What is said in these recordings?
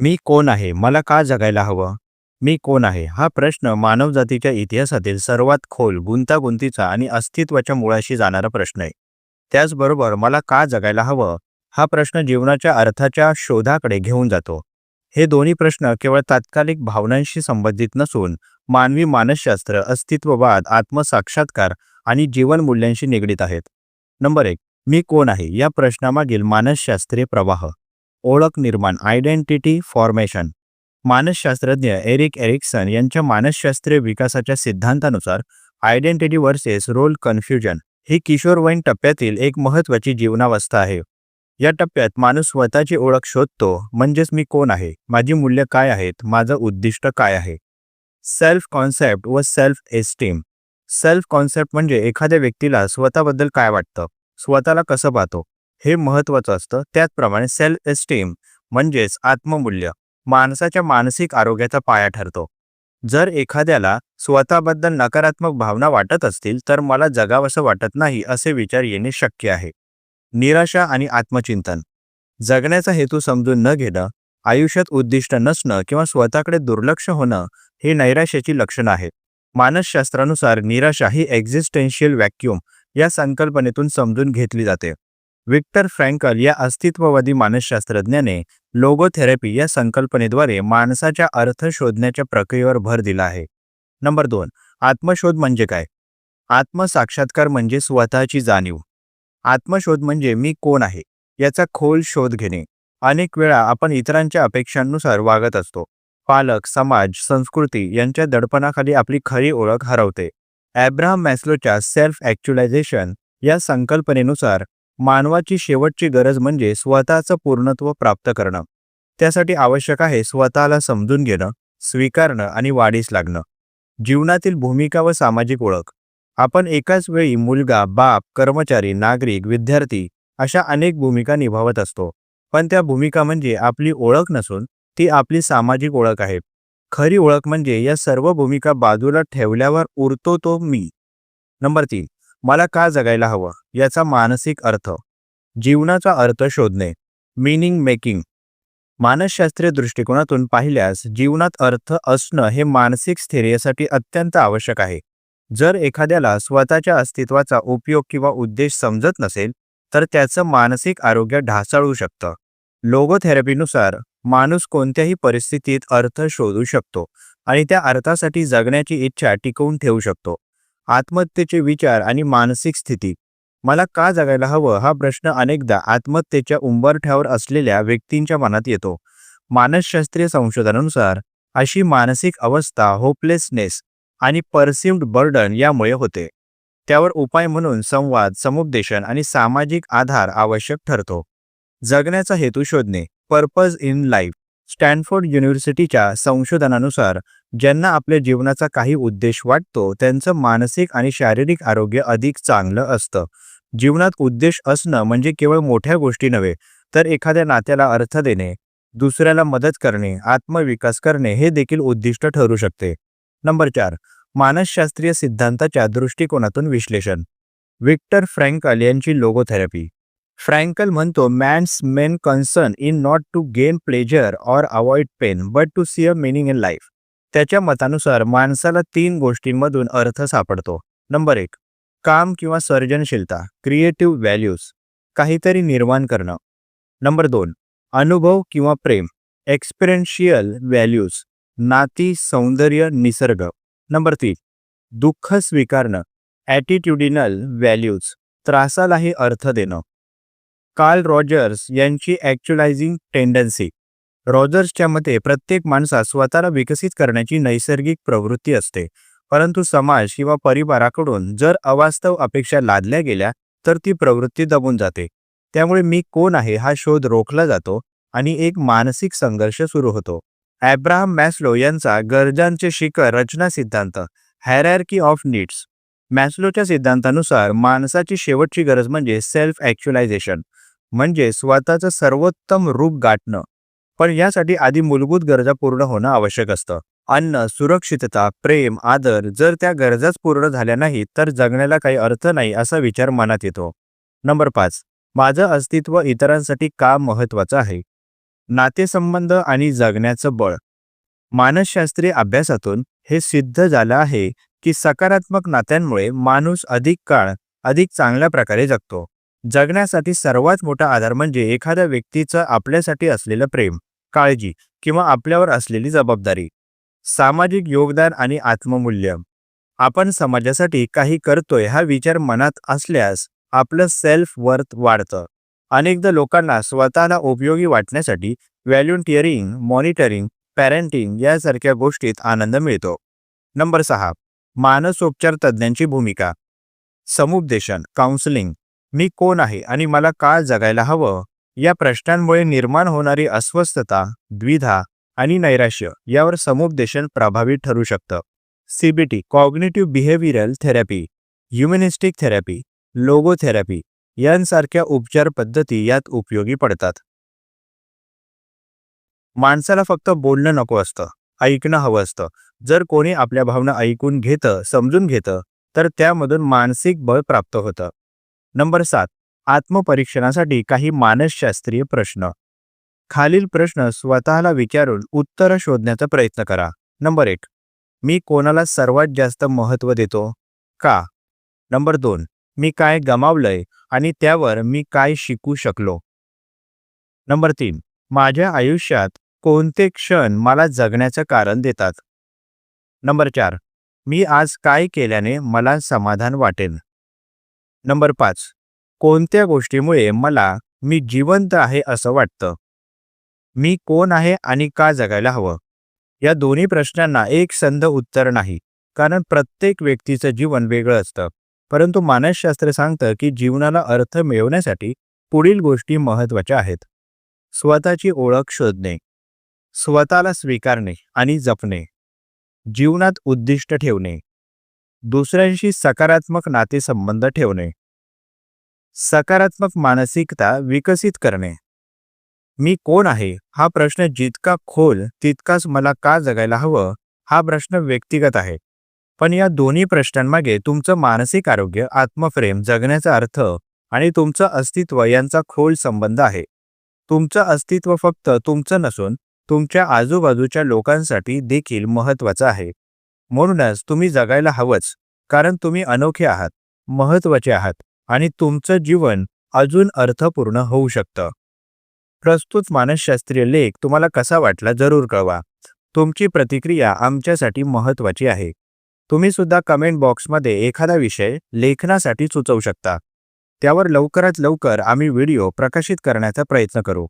मी कोण आहे? मला का जगायला हवं? मी कोण आहे? हा प्रश्न मानवजातीच्या इतिहासातील सर्वात खोल गुंतागुंतीचा आणि अस्तित्वाच्या मुळाशी जाणारा प्रश्न आहे. त्याचबरोबर मला का जगायला हवं? हा प्रश्न जीवनाच्या अर्थाच्या शोधाकडे घेऊन जातो. हे दोन्ही प्रश्न केवळ तात्कालिक भावनांशी संबंधित नसून मानवी मानसशास्त्र अस्तित्ववाद आत्मसाक्षात्कार आणि जीवनमूल्यांशी निगडीत आहेत. नंबर एक मी कोण आहे? या प्रश्नामागील मानसशास्त्रीय प्रवाह. ओळख निर्माण आयडेंटिटी फॉर्मेशन मानसशास्त्रज्ञ एरिक एरिक्सन यांच्या मानसशास्त्रीय विकासाच्या सिद्धांतानुसार आयडेंटिटी वर्सेस रोल कन्फ्युजन ही किशोरवयीन टप्प्यातील एक महत्त्वाची जीवनावस्था आहे. या टप्प्यात माणूस स्वतःची ओळख शोधतो म्हणजेच मी कोण आहे माझी मूल्य काय आहेत माझं उद्दिष्ट काय आहे. सेल्फ कॉन्सेप्ट व सेल्फ एस्टीम सेल्फ कॉन्सेप्ट म्हणजे एखाद्या व्यक्तीला स्वतःबद्दल काय वाटतं स्वतःला कसं पाहतो. हे महत्त्वाचं असतं. त्याचप्रमाणे सेल्फ एस्टीम म्हणजेच आत्ममूल्य माणसाच्या मानसिक आरोग्याचा पाया ठरतो. जर एखाद्याला स्वतःबद्दल नकारात्मक भावना वाटत असतील तर मला जगावंसं वाटत नाही असे विचार येणे शक्य आहे. निराशा आणि आत्मचिंतन जगण्याचा हेतू समजून न घेणं आयुष्यात उद्दिष्ट नसणं किंवा स्वतःकडे दुर्लक्ष होणं हे नैराश्याची लक्षणं आहेत. मानसशास्त्रानुसार निराशा ही एक्झिस्टेन्शियल व्हॅक्यूम या संकल्पनेतून समजून घेतली जाते. विक्टर फ्रँकल या अस्तित्ववादी मानसशास्त्रज्ञाने लोगोथेरपी या संकल्पनेद्वारे माणसाच्या अर्थ शोधण्याच्या प्रक्रियेवर भर दिला आहे. नंबर दोन आत्मशोध म्हणजे काय? आत्मसाक्षात्कार म्हणजे स्वतःची जाणीव. आत्मशोध म्हणजे मी कोण आहे याचा खोल शोध घेणे. अनेक वेळा आपण इतरांच्या अपेक्षांनुसार वागत असतो. पालक समाज संस्कृती यांच्या दडपणाखाली आपली खरी ओळख हरवते. ॲब्राहम मॅस्लोच्या सेल्फ ॲक्च्युलायझेशन या संकल्पनेनुसार मानवाची शेवटची गरज म्हणजे स्वतःचं पूर्णत्व प्राप्त करणं. त्यासाठी आवश्यक आहे स्वतःला समजून घेणं स्वीकारणं आणि वाढीस लागणं. जीवनातील भूमिका व सामाजिक ओळख. आपण एकाच वेळी मुलगा बाप कर्मचारी नागरिक विद्यार्थी अशा अनेक भूमिका निभावत असतो. पण त्या भूमिका म्हणजे आपली ओळख नसून ती आपली सामाजिक ओळख आहे. खरी ओळख म्हणजे या सर्व भूमिका बाजूला ठेवल्यावर उरतो तो मी. नंबर तीन. मला का जगायला हवं? याचा मानसिक अर्थ. जीवनाचा अर्थ शोधणे. मिनिंग मेकिंग मानसशास्त्रीय दृष्टिकोनातून पाहिल्यास जीवनात अर्थ असणं हे मानसिक स्थैर्यासाठी अत्यंत आवश्यक आहे. जर एखाद्याला स्वतःच्या अस्तित्वाचा उपयोग किंवा उद्देश समजत नसेल तर त्याचं मानसिक आरोग्य ढासळू शकतं. लोगोथेरपीनुसार माणूस कोणत्याही परिस्थितीत अर्थ शोधू शकतो आणि त्या अर्थासाठी जगण्याची इच्छा टिकवून ठेवू शकतो. आत्महत्येचे विचार आणि मानसिक स्थिती. मला का जगायला हवं हा प्रश्न अनेकदा आत्महत्येच्या उंबरठ्यावर असलेल्या व्यक्तींच्या मनात येतो. मानसशास्त्रीय संशोधनानुसार अशी मानसिक अवस्था होपलेसनेस आणि परसिव्ड बर्डन यामुळे होते. त्यावर उपाय म्हणून संवाद समुपदेशन आणि सामाजिक आधार आवश्यक ठरतो. जगण्याचा हेतू शोधणे पर्पज इन लाईफ स्टॅनफोर्ड युनिव्हर्सिटीच्या संशोधनानुसार ज्यांना आपल्या जीवनाचा काही उद्देश वाटतो त्यांचं मानसिक आणि शारीरिक आरोग्य अधिक चांगलं असतं. जीवनात उद्देश असणं म्हणजे केवळ मोठ्या गोष्टी नव्हे तर एखाद्या नात्याला अर्थ देणे दुसऱ्याला मदत करणे आत्मविकास करणे हे देखील उद्दिष्ट ठरू शकते. नंबर चार मानसशास्त्रीय सिद्धांताच्या दृष्टिकोनातून विश्लेषण. विक्टर फ्रँकल यांची लोगोथेरपी. फ्रँकल म्हणतो man's main concern in not to gain pleasure or avoid pain but to see a meaning in life त्याच्या मतानुसार माणसाला तीन गोष्टींमधून अर्थ सापडतो. नंबर एक काम किंवा सर्जनशीलता क्रिएटिव्ह व्हॅल्यूज काहीतरी निर्माण करणं. नंबर दोन अनुभव किंवा प्रेम एक्सपिरियन्शियल व्हॅल्यूज नाती सौंदर्य निसर्ग. नंबर तीन दुःख स्वीकारणं ॲटिट्युडिनल व्हॅल्यूज त्रासालाही अर्थ देणं. कार्ल रॉजर्स यांची ॲक्च्युलायझिंग टेंडन्सी रॉजर्सच्या मते प्रत्येक माणसात स्वतःला विकसित करण्याची नैसर्गिक प्रवृत्ती असते. परंतु समाज किंवा परिवाराकडून जर अवास्तव अपेक्षा लादल्या गेल्या तर ती प्रवृत्ती दबून जाते. त्यामुळे मी कोण आहे हा शोध रोखला जातो आणि एक मानसिक संघर्ष सुरू होतो. ॲब्राहम मॅस्लो यांचा गरजांचे शिखर रचना सिद्धांत हॅरॅर्की ऑफ नीड्स मॅस्लोच्या सिद्धांतानुसार माणसाची शेवटची गरज म्हणजे सेल्फ ॲक्च्युलायझेशन म्हणजे स्वतःचं सर्वोत्तम रूप गाठणं. पण यासाठी आधी मूलभूत गरजा पूर्ण होणं आवश्यक असतं. अन्न सुरक्षितता प्रेम आदर जर त्या गरजाच पूर्ण झाल्या नाहीत तर जगण्याला काही अर्थ नाही असा विचार मनात येतो. नंबर पाच. माझं अस्तित्व इतरांसाठी का महत्वाचं आहे? नातेसंबंध आणि जगण्याचं बळ. मानसशास्त्रीय अभ्यासातून हे सिद्ध झालं आहे की सकारात्मक नात्यांमुळे माणूस अधिक काळ अधिक चांगल्या प्रकारे जगतो. जगण्यासाठी सर्वात मोठा आधार म्हणजे एखाद्या व्यक्तीचं आपल्यासाठी असलेलं प्रेम काळजी किंवा आपल्यावर असलेली जबाबदारी. सामाजिक योगदान आणि आत्ममूल्य. आपण समाजासाठी काही करतोय हा विचार मनात असल्यास आपलं सेल्फ वर्थ वाढतं. अनेकदा लोकांना स्वतःला उपयोगी वाटण्यासाठी व्हॅल्युंटिअरिंग मॉनिटरिंग पॅरेंटिंग यासारख्या गोष्टीत आनंद मिळतो. नंबर सहा. मानसोपचार तज्ज्ञांची भूमिका. समुपदेशन काउन्सिलिंग मी कोण आहे आणि मला का जगायला हवं? या प्रश्नांमुळे निर्माण होणारी अस्वस्थता द्विधा आणि नैराश्य यावर समुपदेशन प्रभावी ठरू शकतं. CBT cognitive behavioural therapy humanistic therapy logotherapy यांसारख्या उपचार पद्धती यात उपयोगी पडतात. माणसाला फक्त बोलणं नको असतं ऐकणं हवं असतं. जर कोणी आपल्या भावना ऐकून घेतं समजून घेतं तर त्यामधून मानसिक बळ प्राप्त होतं. नंबर सात आत्मपरीक्षणासाठी काही मानसशास्त्रीय प्रश्न. खालील प्रश्न स्वतःला विचारून उत्तरं शोधण्याचा प्रयत्न करा. नंबर एक मी कोणाला सर्वात जास्त महत्त्व देतो? का? नंबर दोन मी काय गमावलंय आणि त्यावर मी काय शिकू शकलो? नंबर तीन माझ्या आयुष्यात कोणते क्षण मला जगण्याचं कारण देतात? नंबर चार मी आज काय केल्याने मला समाधान वाटेल? नंबर पाच. कोणत्या गोष्टीमुळे मला मी जिवंत आहे असं वाटतं? मी कोण आहे आणि का जगायला हवं? या दोन्ही प्रश्नांना एक संध उत्तर नाही कारण प्रत्येक व्यक्तीचं जीवन वेगळं असतं. परंतु मानसशास्त्र सांगतं की जीवनाला अर्थ मिळवण्यासाठी पुढील गोष्टी महत्त्वाच्या आहेत. स्वतःची ओळख शोधणे. स्वतःला स्वीकारणे आणि जपणे. जीवनात उद्दिष्ट ठेवणे. दुसऱ्यांशी सकारात्मक नातेसंबंध ठेवणे. सकारात्मक मानसिकता विकसित करणे. मी कोण आहे? हा प्रश्न जितका खोल तितकाच मला का जगायला हवं? हा प्रश्न व्यक्तिगत आहे. पण या दोन्ही प्रश्नांमागे तुमचं मानसिक आरोग्य आत्मप्रेम जगण्याचा अर्थ आणि तुमचं अस्तित्व यांचा खोल संबंध आहे. तुमचं अस्तित्व फक्त तुमचं नसून तुमच्या आजूबाजूच्या लोकांसाठी देखील महत्त्वाचं आहे. म्हणूनच तुम्ही जगायला हवंच कारण तुम्ही अनोखे आहात महत्त्वाचे आहात आणि तुमचं जीवन अजून अर्थपूर्ण होऊ शकतं. प्रस्तुत मानसशास्त्रीय लेख तुम्हाला कसा वाटला जरूर कळवा. तुमची प्रतिक्रिया आमच्यासाठी महत्त्वाची आहे. तुम्ही सुद्धा कमेंट बॉक्समध्ये एखादा विषय लेखनासाठी सुचवू शकता. त्यावर लवकरात लवकर आम्ही व्हिडिओ प्रकाशित करण्याचा प्रयत्न करू.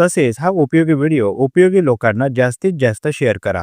तसेच हा उपयोगी व्हिडिओ उपयोगी लोकांना जास्तीत जास्त शेअर करा.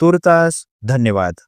तुर्तास धन्यवाद.